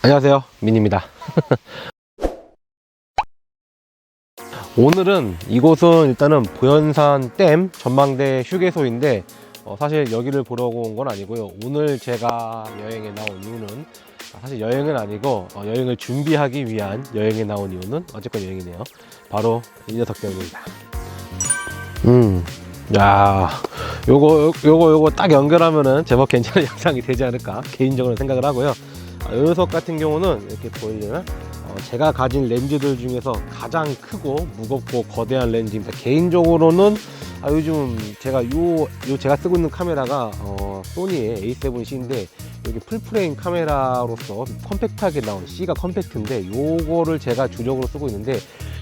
안녕하세요. 민입니다. 오늘은 이곳은 일단은 보현산 댐 전망대 휴게소인데 어, 사실 여기를 보려고 온건 아니고요. 오늘 제가 여행에 나온 이유는 아, 사실 여행은 아니고 어, 여행을 준비하기 위한 여행에 나온 이유는 어쨌건 여행이네요. 바로 이 녀석 때문입니다. 음, 야, 요거, 요거, 요거 딱 연결하면은 제법 괜찮은 영상이 되지 않을까 개인적으로 생각을 하고요. 녀석 같은 경우는 이렇게 보이려면 어, 제가 가진 렌즈들 중에서 가장 크고 무겁고 거대한 렌즈입니다. 개인적으로는 아, 요즘 제가 요, 요 제가 쓰고 있는 카메라가 어, 소니의 A7C인데 여기 풀프레임 카메라로서 컴팩트하게 나온 C가 컴팩트인데 요거를 제가 주력으로 쓰고 있는데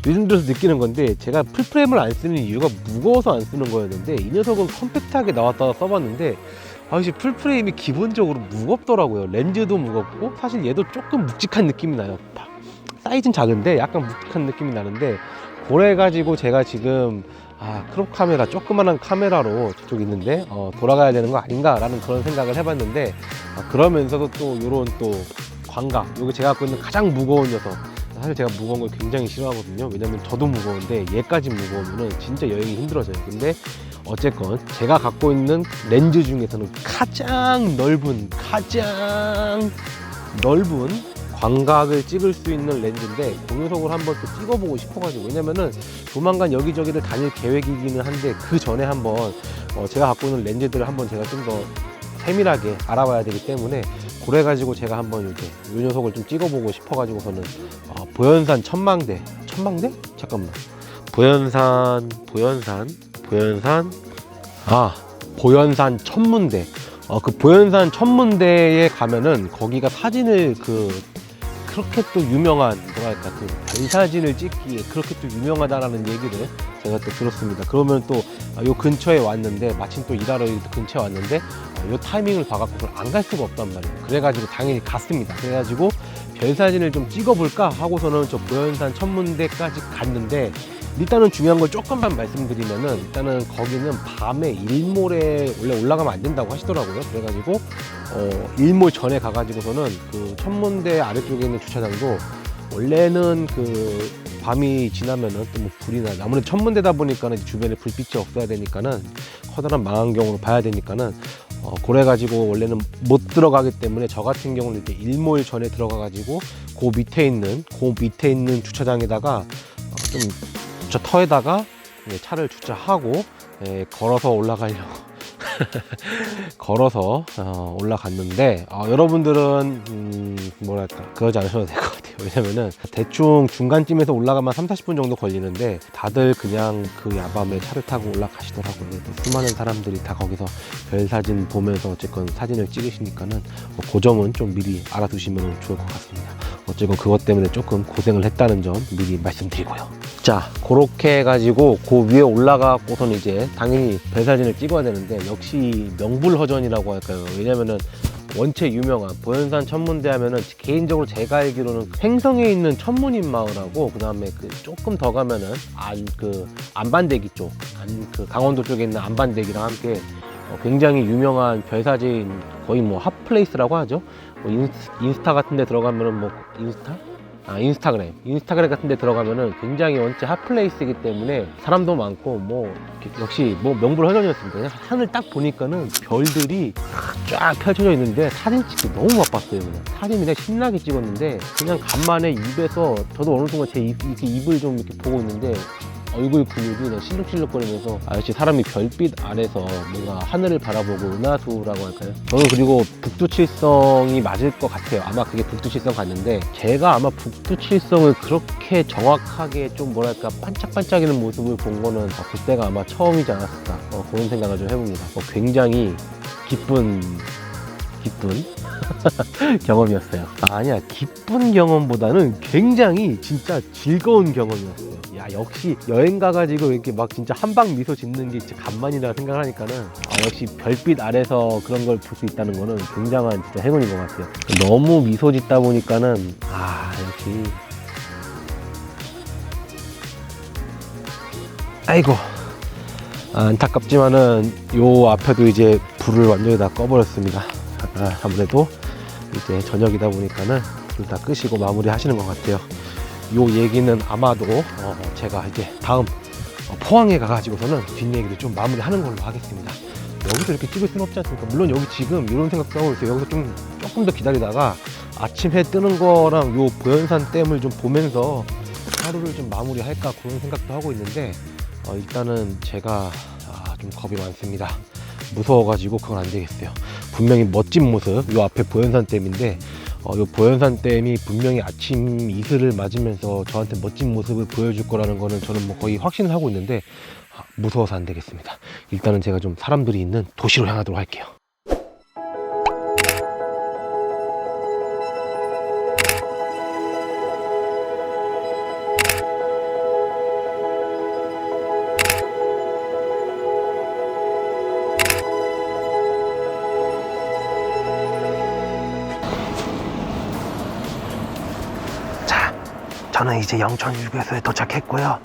요즘 들어서 느끼는 건데 제가 풀프레임을 안 쓰는 이유가 무거워서 안 쓰는 거였는데 이 녀석은 컴팩트하게 나왔다가 써봤는데 아, 역시 풀프레임이 기본적으로 무겁더라고요. 렌즈도 무겁고 사실 얘도 조금 묵직한 느낌이 나요. 파- 사이즈는 작은데 약간 묵직한 느낌이 나는데 그래가지고 제가 지금 아 크롭 카메라 조그만한 카메라로 저쪽 있는데 어, 돌아가야 되는 거 아닌가라는 그런 생각을 해봤는데 아, 그러면서도 또 요런 또 광각 요거 제가 갖고 있는 가장 무거운 녀석 사실 제가 무거운 걸 굉장히 싫어하거든요 왜냐면 저도 무거운데 얘까지 무거우면 진짜 여행이 힘들어져요 근데 어쨌건 제가 갖고 있는 렌즈 중에서는 가장 넓은 가장 넓은 광각을 찍을 수 있는 렌즈인데 공유석을 한번 또 찍어보고 싶어가지고. 왜냐면은 조만간 여기저기를 다닐 계획이기는 한데 그 전에 한번 어, 제가 갖고 있는 렌즈들을 한번 제가 좀 더 세밀하게 알아봐야 되기 때문에 그래 가지고 제가 한번 이렇게 이 녀석을 좀 찍어보고 싶어가지고서는 어, 보현산 천망대 천망대? 잠깐만. 보현산 보현산 보현산 아 보현산 천문대 어, 그 보현산 천문대에 가면은 거기가 사진을 그 그렇게 또 유명한 뭐랄까 그 별사진을 찍기에 그렇게 또 유명하다라는 얘기를 제가 또 들었습니다. 그러면 또 요 근처에 왔는데 마침 또 일하러 이 근처에 왔는데 어, 요 타이밍을 봐갖고 안 갈 수가 없단 말이에요. 그래가지고 당연히 갔습니다. 그래가지고 별사진을 좀 찍어볼까 하고서는 저 보현산 천문대까지 갔는데 일단은 중요한 걸 조금만 말씀드리면은 일단은 거기는 밤에 일몰에 원래 올라가면 안 된다고 하시더라고요. 그래가지고 어 일몰 전에 가가지고서는 그 천문대 아래쪽에 있는 주차장도 원래는 그 밤이 지나면은 또 뭐 불이 나 아무래도 천문대다 보니까는 주변에 불빛이 없어야 되니까는 커다란 망원경으로 봐야 되니까는 어 그래가지고 원래는 못 들어가기 때문에 저 같은 경우는 이제 일몰 전에 들어가가지고 그 밑에 있는 그 밑에 있는 주차장에다가 어, 좀 주차 터에다가 이제 차를 주차하고 예, 걸어서 올라가려고 걸어서 어, 올라갔는데 어, 여러분들은 음, 뭐랄까 그러지 않으셔도 될 것 같아요. 왜냐면은 대충 중간쯤에서 올라가면 3, 40분 정도 걸리는데 다들 그냥 그 야밤에 차를 타고 올라가시더라고요. 또 수많은 사람들이 다 거기서 별 사진 보면서 어쨌건 사진을 찍으시니까는 뭐 그 점은 좀 미리 알아두시면 좋을 것 같습니다. 어쨌건 그것 때문에 조금 고생을 했다는 점 미리 말씀드리고요 자 그렇게 해가지고 그 위에 올라가고선 이제 당연히 별 사진을 찍어야 되는데 역시 명불허전이라고 할까요 왜냐면은 원체 유명한 보현산 천문대 하면은 개인적으로 제가 알기로는 횡성에 있는 천문인 마을하고 그 다음에 그 조금 더 가면은 안 그 안반대기 쪽, 안 그 강원도 쪽에 있는 안반대기랑 함께 어, 굉장히 유명한 별사진 거의 뭐 핫플레이스라고 하죠. 뭐 인스, 인스타 같은 데 들어가면은 뭐 인스타? 아 인스타그램. 인스타그램 같은 데 들어가면은 굉장히 원체 핫플레이스이기 때문에 사람도 많고 뭐 역시 뭐 명불허전이었습니다 그냥 하늘 딱 보니까는 별들이 쫙 펼쳐져 있는데 사진 찍기 너무 바빴어요 그냥. 사진 그냥 신나게 찍었는데 그냥 간만에 입에서 저도 어느 순간 제 입, 이렇게 입을 좀 이렇게 보고 있는데 얼굴 근육이 그냥 실룩실룩거리면서 아 역시 사람이 별빛 아래서 뭔가 하늘을 바라보고 은하수라고 할까요? 저는 그리고 북두칠성이 맞을 것 같아요. 아마 그게 북두칠성 같는데 제가 아마 북두칠성을 그렇게 정확하게 좀 뭐랄까 반짝반짝이는 모습을 본 거는 어, 그때가 아마 처음이지 않았을까 어, 그런 생각을 좀 해봅니다. 어, 굉장히 기쁜 기쁜 경험이었어요. 아, 아니야, 기쁜 경험보다는 굉장히 진짜 즐거운 경험이었어요. 야, 역시 여행 가가지고 이렇게 막 진짜 한방 미소 짓는 게 진짜 간만이라 생각하니까는 아, 역시 별빛 아래서 그런 걸 볼 수 있다는 거는 굉장한 진짜 행운인 것 같아요. 너무 미소 짓다 보니까는 아, 역시 아이고 안타깝지만은 요 앞에도 이제 불을 완전히 다 꺼버렸습니다. 아, 아무래도 이제 저녁이다 보니까는 불다 끄시고 마무리 하시는 것 같아요. 요 얘기는 아마도 어, 제가 이제 다음 어, 포항에 가가지고서는 뒷얘기를 좀 마무리하는 걸로 하겠습니다. 여기서 이렇게 찍을 수는 없지 않습니까? 물론 여기 지금 이런 생각도 하고 있어요. 여기서 좀 조금 더 기다리다가 아침 해 뜨는 거랑 요 보현산 댐을 좀 보면서 하루를 좀 마무리할까 그런 생각도 하고 있는데 어, 일단은 제가 아, 좀 겁이 많습니다. 무서워가지고 그건 안 되겠어요. 분명히 멋진 모습, 요 앞에 보현산 댐인데 어, 요 보현산 댐이 분명히 아침 이슬을 맞으면서 저한테 멋진 모습을 보여줄 거라는 거는 저는 뭐 거의 확신을 하고 있는데 아, 무서워서 안 되겠습니다. 일단은 제가 좀 사람들이 있는 도시로 향하도록 할게요. 저는 이제 영천 휴게소에 도착했고요.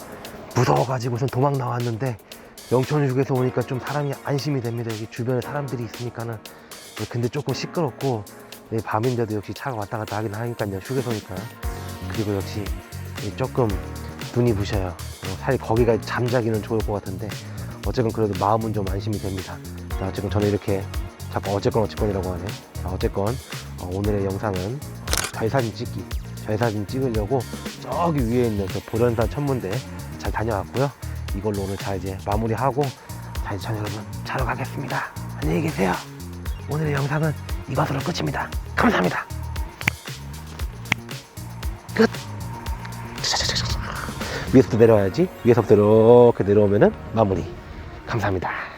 무서워가지고선 도망 나왔는데 영천 휴게소 오니까 좀 사람이 안심이 됩니다. 여기 주변에 사람들이 있으니까는. 근데 조금 시끄럽고 네, 밤인데도 역시 차가 왔다 갔다 하긴 하니까요. 휴게소니까. 그리고 역시 이 조금 눈이 부셔요. 어, 사실 거기가 잠자기는 좋을 것 같은데 어쨌건 그래도 마음은 좀 안심이 됩니다. 자, 어쨌건 저는 이렇게 자꾸 어쨌건 어쨌건이라고 하네. 자, 어쨌건 어, 오늘의 영상은 자유사진 찍기 자유사진 찍으려고 저기 위에 있는 저 보련산 천문대 잘 다녀왔고요. 이걸로 오늘 자 이제 마무리하고 자 이제 저는 여러분 자러 가겠습니다. 안녕히 계세요. 오늘의 영상은 이것으로 끝입니다. 감사합니다. 끝. 위에서부터 내려와야지. 위에서부터 이렇게 내려오면은 마무리. 감사합니다